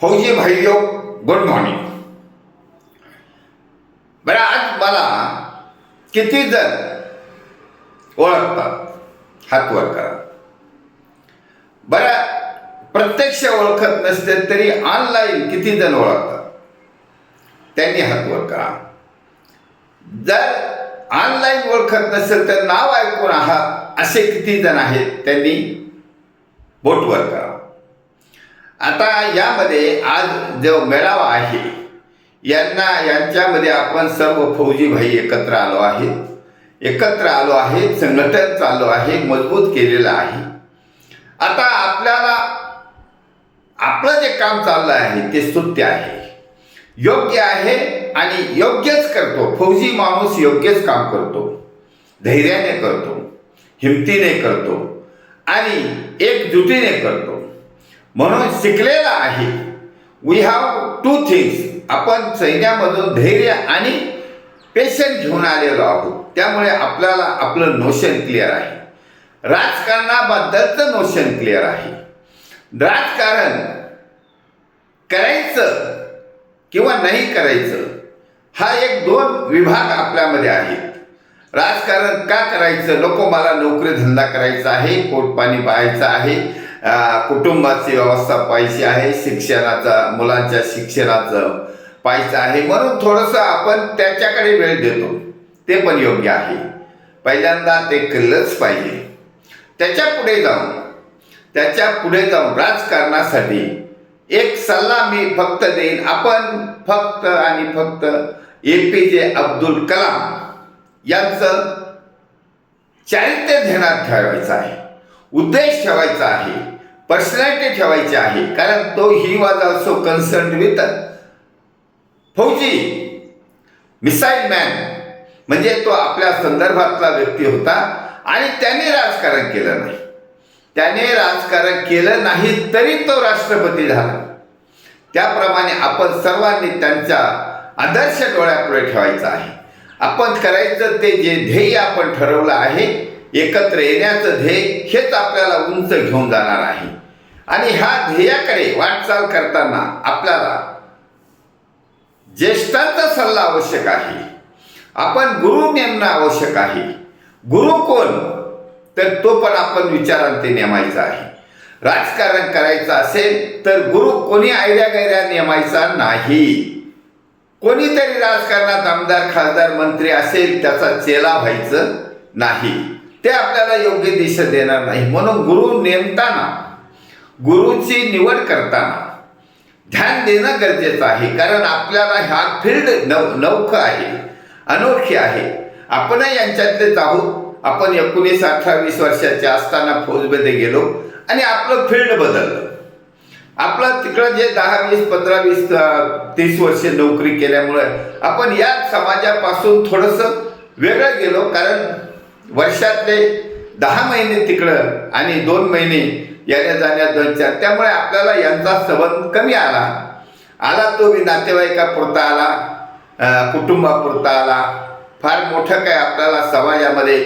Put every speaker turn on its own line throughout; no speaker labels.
फौजी भाईयो good morning बरं आज मला किती जण ओळखतात हात वर करा. बरं प्रत्यक्ष ओळखत नसते तरी ऑनलाईन किती जण ओळखतात? त्यांनी हात वर करा. जर ऑनलाईन ओळखत नसेल तर नाव ऐकून आहात असे किती जण आहेत? त्यांनी बोटवर करा. आता यामध्ये आज जो मेळावा आहे यांना यांच्यामध्ये आपण सर्व फौजी भाई एकत्र आलो आहेत. एकत्र आलो आहे संघटन चालू आहे मजबूत केलेलं आहे. आता आपल्याला आपलं जे काम चाललं आहे ते स्तुत्य आहे. योग्य आहे आणि योग्यच करतो. फौजी माणूस योग्यच काम करतो. धैर्याने करतो. हिमतीने करतो. आणि एकजुटीने करतो. म्हणून शिकलेला आहे. वी हॅव टू थिंग्स आपण सैन्यामधून धैर्य आणि पेशंट घेऊन आलेलो आहोत. त्यामुळे आपल्याला आपलं नोशन क्लिअर आहे. राजकारणाबद्दलचं नोशन क्लिअर आहे. राजकारण करायचं किंवा नाही करायचं हा एक दोन विभाग आपल्यामध्ये आहेत. राजकारण का करायचं? नको मला नोकरी धंदा करायचा आहे पोटपाणी पाहायचं आहे. कुटुंबाची व्यवस्था पाहिजे आहे शिक्षणाचा मुलांच्या शिक्षणाचं पाहिजे आहे. म्हणून थोडंसं आपण त्याच्याकडे वेळ देतो. ते पण योग्य आहे. पहिल्यांदा ते केलंच पाहिजे. त्याच्या पुढे जाऊन त्याच्या पुढे जाऊन राजकारणासाठी एक सल्ला मी फक्त देईन. आपण फक्त आणि फक्त ए पी जे अब्दुल कलाम यांचं चारित्र्य ध्यानात ठेवायचं आहे. उद्देश ठेवायचा आहे. पर्सनॅलिटी ठेवायची आहे. कारण तो he was also concern with फौजी मिसाईल मॅन म्हणजे तो आपल्या संदर्भातला व्यक्ती होता आणि त्याने राजकारण केलं नाही. त्याने राजकारण केलं नाही तरी तो राष्ट्रपती झाला. त्याप्रमाणे आपण सर्वांनी त्यांचा आदर्श डोळ्यापुढे ठेवायचा आहे. आपण करायचं ते जे ध्येय आपण ठरवलं आहे एकत्र येण्याचं ध्येय हेच आपल्याला उंच घेऊन जाणार आहे. आणि ह्या ध्येयाकडे वाटचाल करताना आपल्याला ज्येष्ठांचा सल्ला आवश्यक आहे. आपण गुरु नेमणं आवश्यक आहे. गुरु कोण? तर तो पण आपण विचारांते नेमायचा आहे. राजकारण करायचं असेल तर गुरु कोणी आयड्या गैऱ्या नेमायचा नाही. कोणीतरी राजकारणात आमदार खासदार मंत्री असेल त्याचा चेला व्हायचं नाही. ते आपल्याला योग्य दिशा देणार नाही. म्हणून गुरु नेमताना गुरुची निवड करताना ध्यान देणं गरजेचं आहे. कारण आपल्याला ह्या फील्ड नव नौखं आहे अनोखी आहे. आपणही यांच्यातलेच आहोत. आपण एकोणीस अठ्ठावीस वर्षाचे असताना फौजमध्ये गेलो आणि आपलं फील्ड बदललं. आपलं तिकडं जे दहा वीस पंधरा वीस तीस वर्षे नोकरी केल्यामुळे आपण या समाजापासून थोडंसं वेगळं गेलो. कारण वर्षातले दहा महिने तिकडं आणि दोन महिने येण्या जाण्यात दोन चार. त्यामुळे आपल्याला यांचा संबंध कमी आला. आला तो मी नातेवाईकापुरता आला कुटुंबापुरता आला. फार मोठं काय आपल्याला समाजामध्ये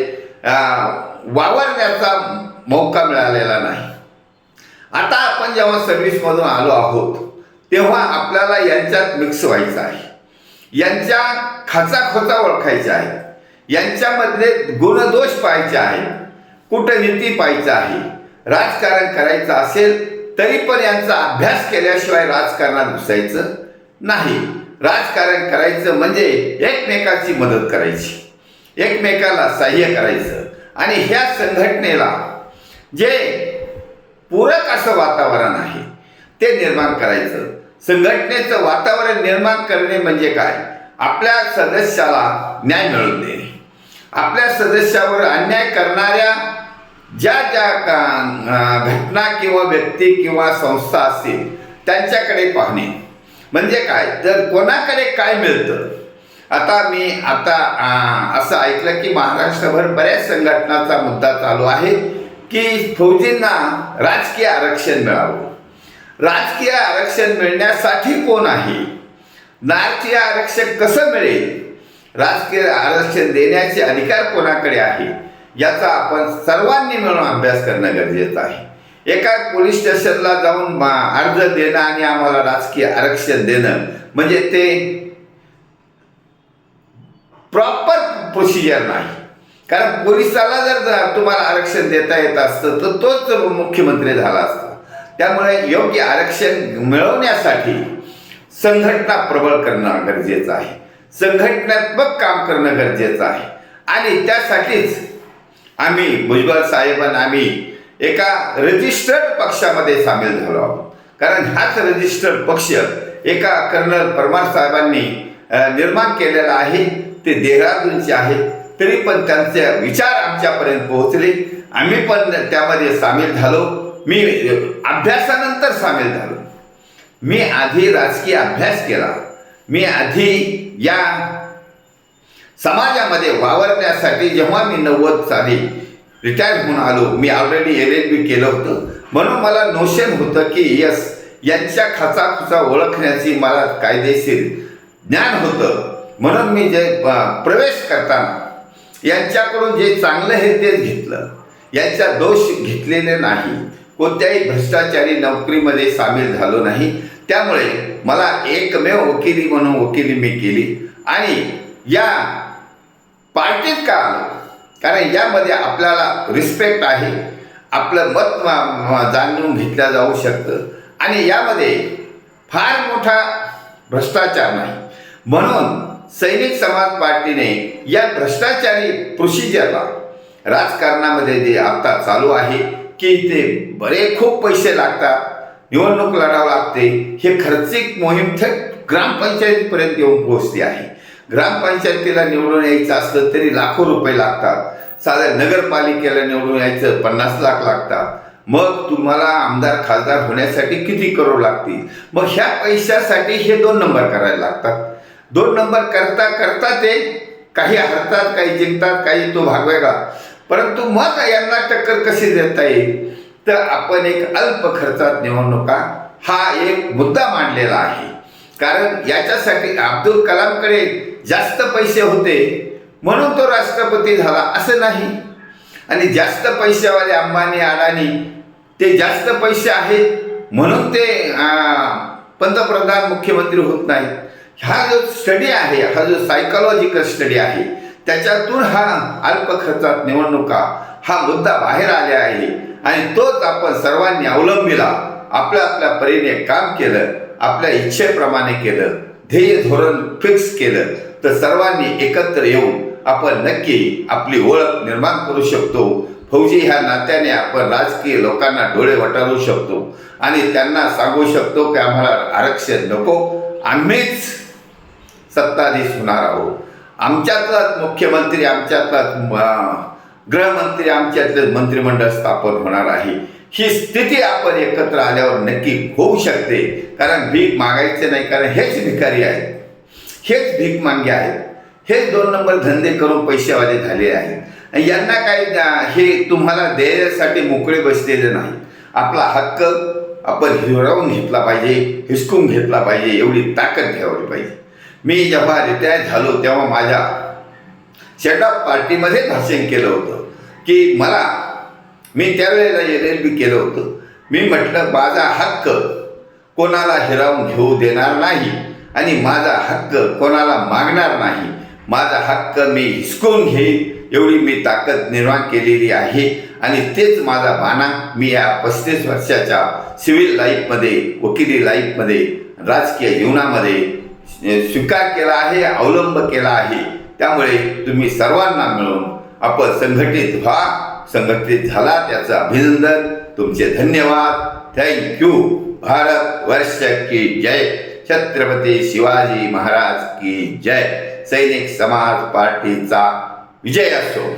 वावरण्याचा मौका मिळालेला नाही. आता आपण जेव्हा सर्व्हिसमधून आलो आहोत तेव्हा आपल्याला यांच्यात मिक्स व्हायचं आहे. यांच्या खाचाखोचा ओळखायच्या आहेत. यांच्यामधले गुणदोष पाहायचे आहेत. कुटनीती पाहायचं आहे. राजकारण करायचं असेल तरी पण यांचा अभ्यास केल्याशिवाय राजकारणात घुसायचं नाही. राजकारण करायचं म्हणजे एकमेकाची मदत करायची. एकमेकाला सहाय्य करायचं. आणि ह्या संघटनेला जे पूरक असं वातावरण आहे ते निर्माण करायचं. संघटनेचं वातावरण निर्माण करणे म्हणजे काय? आपल्या सदस्याला न्याय मिळवून देणे. आपल्या सदस्यावर अन्याय करणाऱ्या ज्या ज्या का- घटना किंवा व्यक्ती किंवा संस्था असतील त्यांच्याकडे पाहणे. म्हणजे काय? तर कोणाकडे काय मिळतं? आता मी आता असं ऐकलं की महाराष्ट्रभर बऱ्याच संघटनाचा मुद्दा चालू आहे की फौजींना राजकीय आरक्षण मिळावं. राजकीय आरक्षण मिळण्यासाठी कोण आहे? राजकीय आरक्षण कसं मिळेल? राजकीय आरक्षण देण्याचे अधिकार कोणाकडे आहे? याचा आपण सर्वांनी मिळून अभ्यास करणं गरजेचं आहे. एका पोलीस स्टेशनला जाऊन अर्ज देणं आणि आम्हाला राजकीय आरक्षण देणं म्हणजे ते प्रॉपर प्रोसिजर नाही. कारण पोलिसाला जर तुम्हाला आरक्षण देता येत असतं तर तोच मुख्यमंत्री झाला असता. त्यामुळे योग्य आरक्षण मिळवण्यासाठी संघटना प्रबळ करणं गरजेचं आहे. संघटनात्मक काम करणं गरजेचं आहे. आणि त्यासाठीच आम्ही भुजबळ साहेबांना आम्ही एका रजिस्टर्ड पक्षामध्ये सामील झालो आहोत. कारण हाच रजिस्टर्ड पक्ष एका कर्नल परमार साहेबांनी निर्माण केलेला आहे. ते देहरादूनचे आहे तरी पण त्यांचे विचार आमच्यापर्यंत पोहोचले. आम्ही पण त्यामध्ये सामील झालो. मी अभ्यासानंतर सामील झालो. मी आधी राजकीय अभ्यास केला. मी आधी या समाजामध्ये वावरण्यासाठी जेव्हा मी नव्वद साली रिटायर होऊन आलो मी ऑलरेडी एल एल बी केलं होतं. म्हणून मला नोशन होतं की यस यांच्या खाचाखुचा ओळखण्याची मला कायदेशीर ज्ञान होतं. म्हणून मी जे प्रवेश करताना यांच्याकडून जे चांगलं हे तेच घेतलं. यांचा दोष घेतलेले नाही. कोणत्याही भ्रष्टाचारी नोकरीमध्ये सामील झालो नाही. त्यामुळे मला एकमेव वकिली म्हणून वकिली मी केली. आणि या पार्टीत का आलो? कारण यामध्ये आपल्याला रिस्पेक्ट आहे. आपलं मत जाणून घेतलं जाऊ शकतं. आणि यामध्ये फार मोठा भ्रष्टाचार नाही. म्हणून सैनिक समाज पार्टीने या भ्रष्टाचारी प्रोसिजरला राजकारणामध्ये जे आता चालू आहे की ते बरे खूप पैसे लागतात. निवडणूक लढावं लागते. हे खर्चिक मोहीम थेट ग्रामपंचायतीपर्यंत येऊन पोहोचते आहे. ग्रामपंचायतीला निवडून यायचं असलं तरी लाखो रुपये लागतात. साध्या नगरपालिकेला निवडून यायचं पन्नास लाख लागतात. मग तुम्हाला आमदार खासदार होण्यासाठी किती करोड लागतील? मग ह्या पैशासाठी हे दोन नंबर करायला लागतात. दोन नंबर करता करता ते काही हरतात काही जिंकतात काही तो भाग वेगळा. परंतु मग यांना टक्कर कशी देता येईल? तर आपण एक अल्प खर्चात निवडणुका हा एक मुद्दा मांडलेला आहे. कारण याच्यासाठी अब्दुल कलामकडे जास्त पैसे होते. म्हणून तो राष्ट्रपती झाला असं नाही. आणि जास्त पैशावाले अंबानी अडाणी ते जास्त पैसे आहेत. म्हणून ते पंतप्रधान मुख्यमंत्री होत नाहीत. हा जो स्टडी आहे हा जो सायकोलॉजिकल स्टडी आहे त्याच्यातून हा अल्प खर्चात निवडणुका हा मुद्दा बाहेर आले आहे. आणि तोच आपण सर्वांनी अवलंबिला आपल्या आपल्या परीने काम केलं. आपल्या इच्छेप्रमाणे केलं ध्येय धोरण फिक्स केलं तर सर्वांनी एकत्र येऊन आपण नक्की आपली ओळख निर्माण करू शकतो. फौजी ह्या नात्याने आपण राजकीय लोकांना डोळे वटारू शकतो. आणि त्यांना सांगू शकतो की आम्हाला आरक्षण नको आम्हीच सत्ताधीश होणार आहोत. आमच्यातलाच मुख्यमंत्री आमच्यातलाच गृहमंत्री आमच्यातलं मंत्रिमंडळ स्थापन होणार आहे. ही स्थिती आपण एकत्र आल्यावर नक्की होऊ शकते. कारण भीक मागायचे नाही कारण हेच भिकारी आहेत. हेच भीक मागे आहेत. हेच दोन नंबर धंदे करून पैसेवाले झाले आहेत. आणि यांना काही हे तुम्हाला देण्यासाठी मोकळे बसलेले नाही. आपला हक्क आपण हिरावून घेतला पाहिजे हिसकून घेतला पाहिजे एवढी ताकद ठेवली पाहिजे. मी जेव्हा रिटायर झालो तेव्हा माझ्या शेटअप पार्टीमध्ये भाषण केलं होतं की मला मी त्यावेळेला एल एल बी केलं होतं. मी म्हटलं माझा हक्क कोणाला हिरावून घेऊ देणार नाही आणि माझा हक्क कोणाला मागणार नाही. माझा हक्क मी हिसकून घेईन. एवढी मी ताकद निर्माण केलेली आहे आणि तेच माझा बाणा मी या पस्तीस वर्षाच्या सिव्हिल लाईफमध्ये वकिली लाईफमध्ये राजकीय जीवनामध्ये स्वीकार केला आहे अवलंब केला आहे. त्यामुळे तुम्ही सर्वांना मिळून आपण संघटित व्हा. संघटित झाला त्याचं अभिनंदन. तुमचे धन्यवाद. थँक्यू भारत वर्ष की जय. छत्रपती शिवाजी महाराज की जय. सैनिक समाज पार्टीचा विजय असो.